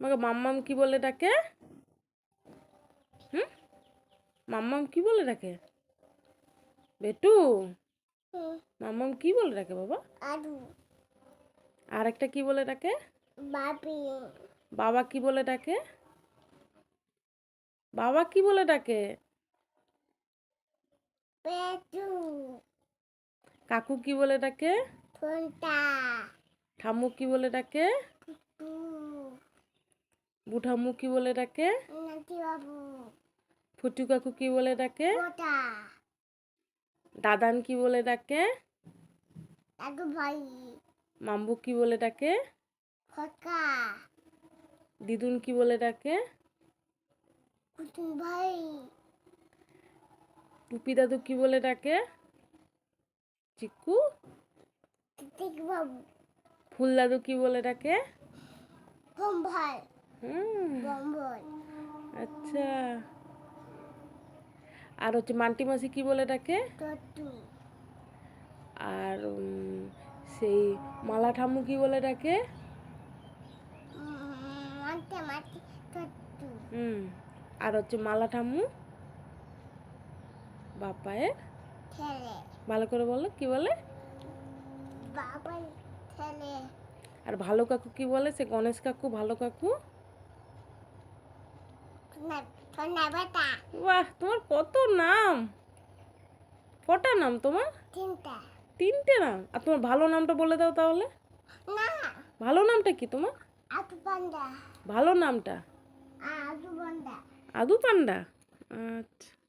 আমাকে মাম্মাম কি বলে ডাকে? হুম? মাম্মাম কি বলে ডাকে? বেটু? মাম্মাম কি বলে ডাকে বাবা? আর একটা কি বলে ডাকে? বাবা। কি বলে ডাকে? বাবা কি বলে ডাকে? কাকু কি বলে ডাকে? ঠাম্মু কি বলে ডাকে? টু বুঠাম্মু কি বলে ডাকে। ফুটু কাকু কি বলে ডাকে? দাদান কি বলে ডাকে? ভাই। মাম্বু কি বলে ডাকে? দিদুন কি বলে ডাকে? ভাই। টুপি দাদু কি বলে ডাকে? চিকু। ফুল দাদু কি বলে ডাকে? ভাই। আচ্ছা। আর হচ্ছে মান্টি মাসি কি বলে ডাকে আর সেই মালা ঠাম্মু কি বলে ডাকে হুম। আর হচ্ছে মালা ঠাম্মু বাপায়ের ভালো করে বলো কি বলে? আর ভালো কাকু কি বলে? সে গণেশ কাকু ভালো কাকু? বাহ তোমার কত নাম? কটা নাম তোমার? তিনটা। তিনটে নাম? আর তোমার ভালো নামটা বলে দাও তাহলে। না। ভালো নামটা কি তোমার? আদু পান্ডা। ভালো নামটা? আদু পান্ডা। আদু পান্ডা। আচ্ছা।